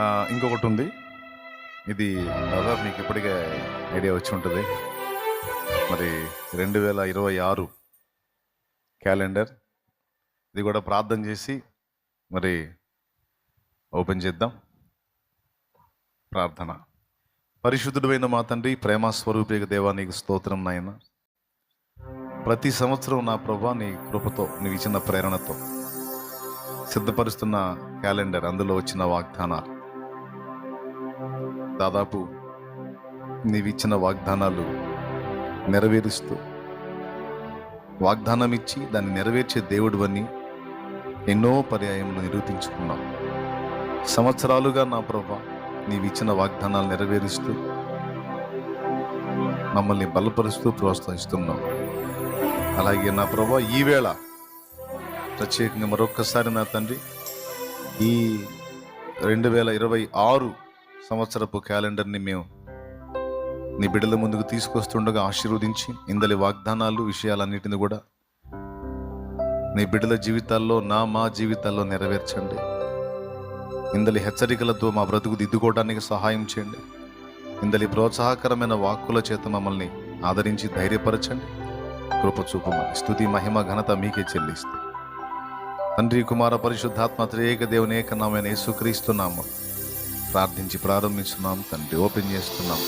ఇంకొకటి ఉంది. ఇది దాదాపు మీకు ఇప్పటికే ఐడియా వచ్చి ఉంటుంది. మరి రెండు వేల ఇరవై ఆరు క్యాలెండర్. ఇది కూడా ప్రార్థన చేసి మరి ఓపెన్ చేద్దాం. ప్రార్థన. పరిశుద్ధుడైన మా తండ్రి ప్రేమస్వరూపిక దేవా నీకు స్తోత్రం నాయన. ప్రతి సంవత్సరం నా ప్రభా నీ కృపతో నీవు ఇచ్చిన ప్రేరణతో సిద్ధపరుస్తున్న క్యాలెండర్. అందులో వచ్చిన వాగ్దానాలు. దాదాపు నీవిచ్చిన వాగ్దానాలు నెరవేరుస్తూ వాగ్దానం ఇచ్చి దాన్ని నెరవేర్చే దేవుడు అని ఎన్నో పర్యాయములు నిరూపించుకున్నాం సంవత్సరాలుగా నా ప్రభా నీవిచ్చిన వాగ్దానాలు నెరవేరుస్తూ మమ్మల్ని బలపరుస్తూ ప్రోత్సహిస్తున్నాం అలాగే నా ప్రభా ఈవేళ ప్రత్యేకంగా మరొక్కసారి నా తండ్రి ఈ రెండు వేల ఇరవై ఆరు సంవత్సరపు క్యాలెండర్ని మేము నీ బిడ్డల ముందుకు తీసుకొస్తుండగా ఆశీర్వదించి ఇందలి వాగ్దానాలు విషయాలన్నిటిని కూడా నీ బిడ్డల జీవితాల్లో నా మా జీవితాల్లో నెరవేర్చండి. ఇందలి హెచ్చరికలతో మా బ్రతుకు దిద్దుకోవడానికి సహాయం చేయండి. ఇందలి ప్రోత్సాహకరమైన వాక్కుల చేత మమ్మల్ని ఆదరించి ధైర్యపరచండి. కృపచూపమని స్థుతి మహిమ ఘనత మీకే చెల్లిస్తే. తండ్రి కుమార పరిశుద్ధాత్మ త్రియేక దేవుని ఏకనామైన యేసుక్రీస్తున్నాము ప్రార్థించి ప్రారంభిస్తున్నాం తండ్రి ఓపెన్ చేస్తున్నాం.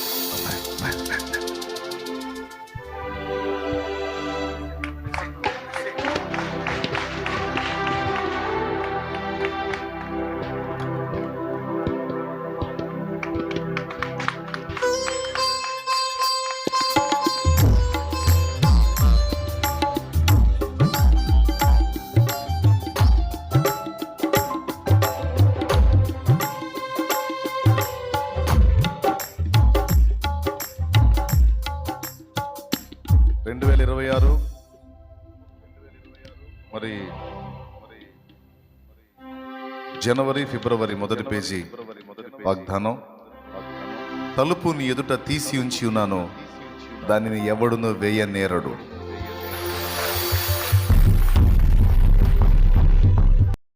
జనవరి ఫిబ్రవరి మొదటి పేజీ వాగ్దానం. తలుపు నీ ఎదుట తీసి ఉంచి ఉన్నాను. దానిని ఎవడునో వేయనేరడు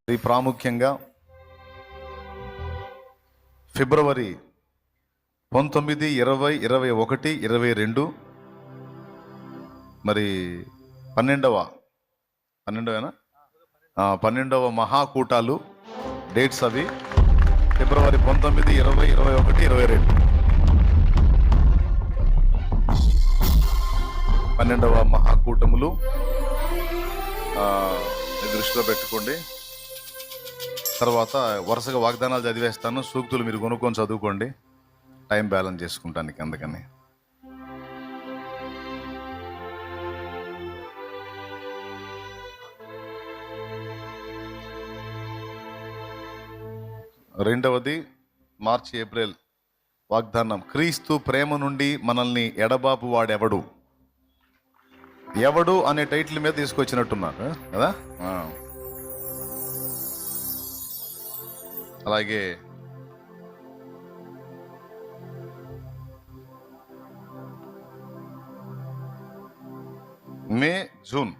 ఇది ప్రాముఖ్యంగా ఫిబ్రవరి పంతొమ్మిది ఇరవై ఇరవై ఒకటి ఇరవై రెండు మరి పన్నెండవ పన్నెండవేనా? పన్నెండవ మహాకూటాలు డేట్స్ అవి. ఫిబ్రవరి పంతొమ్మిది ఇరవై ఇరవై ఒకటి ఇరవై రెండు. పన్నెండవ మహాకూటములు. దృష్టిలో పెట్టుకోండి. తర్వాత వరుసగా వాగ్దానాలు చదివేస్తాను. సూక్తులు మీరు కొనుక్కొని చదువుకోండి. టైం బ్యాలెన్స్ చేసుకుంటానికి అందుకని. రెండవది మార్చి ఏప్రిల్ వాగ్దానం. క్రీస్తు ప్రేమ నుండి మనల్ని ఎడబాపు వాడెవడు? ఎవడు అనే టైటిల్ మీద తీసుకొచ్చినట్టున్నారు కదా? అలాగే మే జూన్.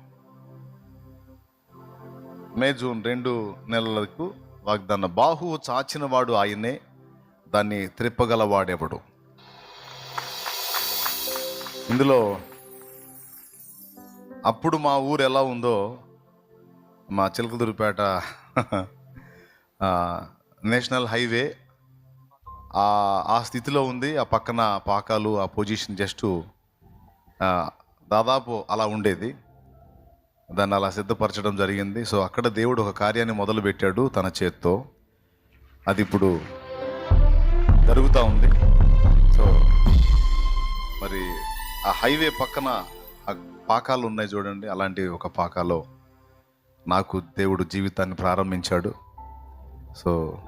మే జూన్ రెండు నెలలకు వాగ్దాన బాహువు చాచినవాడు ఆయనే దాన్ని త్రిప్పగలవాడెవడు? ఇందులో అప్పుడు మా ఊరు ఎలా ఉందో మా చిలకదురిపేట నేషనల్ హైవే ఆ స్థితిలో ఉంది. ఆ పక్కన పాకాలు ఆ పొజిషన్ జస్ట్ దాదాపు అలా ఉండేది. దాన్ని అలా సిద్ధపరచడం జరిగింది. సో అక్కడ దేవుడు ఒక కార్యాన్ని మొదలుపెట్టాడు తన చేత్తో. అది ఇప్పుడు జరుగుతూ ఉంది. సో మరి ఆ హైవే పక్కన ఆ పాకాలు ఉన్నాయి చూడండి. అలాంటి ఒక పాకాలో నాకు దేవుడు జీవితాన్ని ప్రారంభించాడు. సో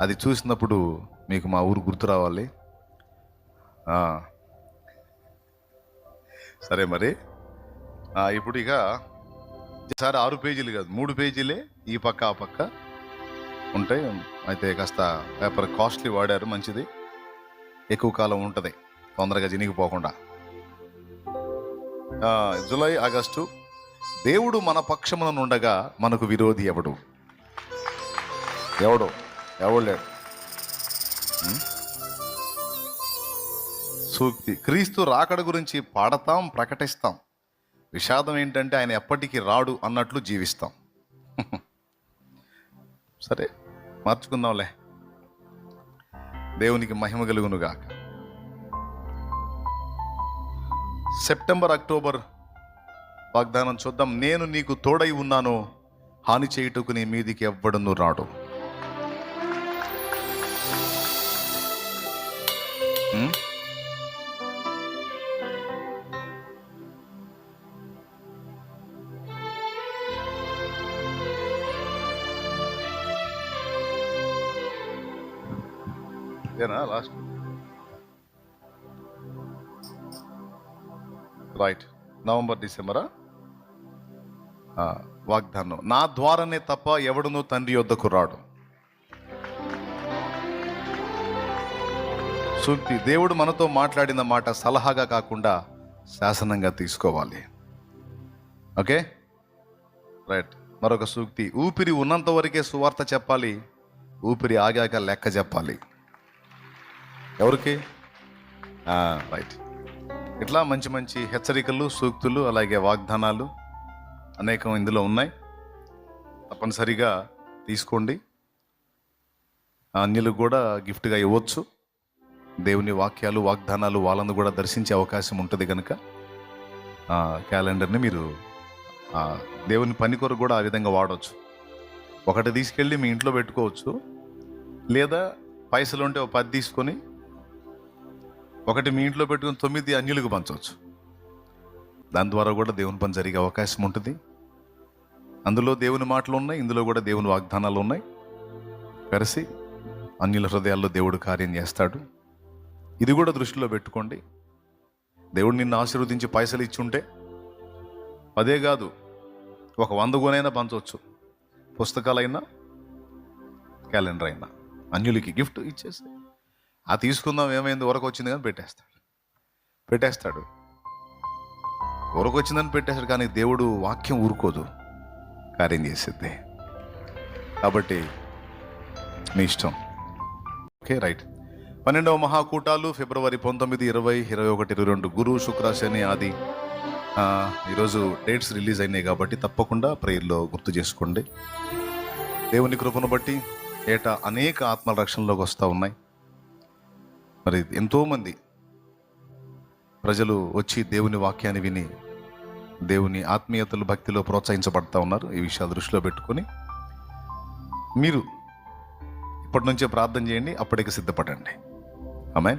అది చూసినప్పుడు మీకు మా ఊరు గుర్తు రావాలి. సరే మరి. ఇప్పుడు ఇక ఈసారి ఆరు పేజీలు కాదు మూడు పేజీలే ఈ పక్క ఆ పక్క ఉంటాయి అయితే కాస్త పేపర్ కాస్ట్లీ వాడారు మంచిది. ఎక్కువ కాలం ఉంటుంది తొందరగా చినిగిపోకుండా. జూలై ఆగస్టు దేవుడు మన పక్షమున ఉండగా మనకు విరోధి ఎవడు? ఎవడు? ఎవడు లేడు? సూక్తి క్రీస్తు రాకడ గురించి పాడతాం ప్రకటిస్తాం. విషాదం ఏంటంటే ఆయన ఎప్పటికీ రాడు అన్నట్లు జీవిస్తాం. సరే మార్చుకుందాంలే. దేవునికి మహిమ కలుగునుగాక సెప్టెంబర్ అక్టోబర్ వాగ్దానం చూద్దాం. నేను నీకు తోడై ఉన్నాను. హాని చేయుటకు నీ మీదికి ఎవ్వడను రాడు. Hmm? ఇదేనా లాస్ట్ రైట్ నవంబర్ డిసెంబరా వాగ్దానం. నా ద్వారానే తప్ప ఎవడునూ తండ్రి యొద్దకు రాడు. సూక్తి దేవుడు మనతో మాట్లాడిన మాట సలహాగా కాకుండా శాసనంగా తీసుకోవాలి. ఓకే? రైట్ మరొక సూక్తి. ఊపిరి ఉన్నంత వరకే సువార్త చెప్పాలి. ఊపిరి ఆగాక లెక్క చెప్పాలి. ఎవరికి? రైట్ ఇట్లా మంచి మంచి హెచ్చరికలు సూక్తులు అలాగే వాగ్దానాలు అనేకం ఇందులో ఉన్నాయి. తప్పనిసరిగా తీసుకోండి. అన్యులకు కూడా గిఫ్ట్గా ఇవ్వచ్చు. దేవుని వాక్యాలు వాగ్దానాలు వాళ్ళను కూడా దర్శించే అవకాశం ఉంటుంది కనుక క్యాలెండర్ని మీరు దేవుని పని కొరకు కూడా ఆ విధంగా వాడవచ్చు ఒకటి తీసుకెళ్ళి మీ ఇంట్లో పెట్టుకోవచ్చు. లేదా పైసలు ఉంటే ఒక పది తీసుకొని ఒకటి మీ ఇంట్లో పెట్టుకుని తొమ్మిది అన్యులకు పంచవచ్చు. దాని ద్వారా కూడా దేవుని పని జరిగే అవకాశం ఉంటుంది. అందులో దేవుని మాటలు ఉన్నాయి ఇందులో కూడా దేవుని వాగ్దానాలు ఉన్నాయి. కలిసి అన్యుల హృదయాల్లో దేవుడు కార్యం చేస్తాడు. ఇది కూడా దృష్టిలో పెట్టుకోండి. దేవుడు నిన్ను ఆశీర్వదించి పైసలు ఇచ్చి ఉంటే అదే కాదు ఒక వంద గోనైనా పంచవచ్చు. పుస్తకాలైనా క్యాలెండర్ అయినా. అన్యులకి గిఫ్ట్ ఇచ్చేసి ఆ తీసుకుందాం ఏమైంది? వరకు వచ్చింది కానీ పెట్టేస్తాడు. పెట్టేస్తాడు. వరకు వచ్చిందని పెట్టేస్తాడు కానీ దేవుడు వాక్యం ఊరుకోదు. కార్యం చేసిద్ది కాబట్టి మీ ఇష్టం. Okay right. పన్నెండవ మహాకూటాలు ఫిబ్రవరి పంతొమ్మిది ఇరవై ఇరవై ఒకటి ఇరవై రెండు గురు శుక్ర శని ఆది. ఈరోజు డేట్స్ రిలీజ్ అయినాయి కాబట్టి తప్పకుండా ప్రేయర్లో గుర్తు చేసుకోండి. దేవుని కృపను బట్టి ఏటా అనేక ఆత్మల రక్షణలోకి వస్తూ ఉన్నాయి. మరి ఎంతోమంది ప్రజలు వచ్చి దేవుని వాక్యాన్ని విని దేవుని ఆత్మీయతలు భక్తిలో ప్రోత్సహించబడతా ఉన్నారు. ఈ విషయాలు దృష్టిలో పెట్టుకొని మీరు ఇప్పటి నుంచే ప్రార్థన చేయండి అప్పటికి సిద్ధపడండి. ఆమె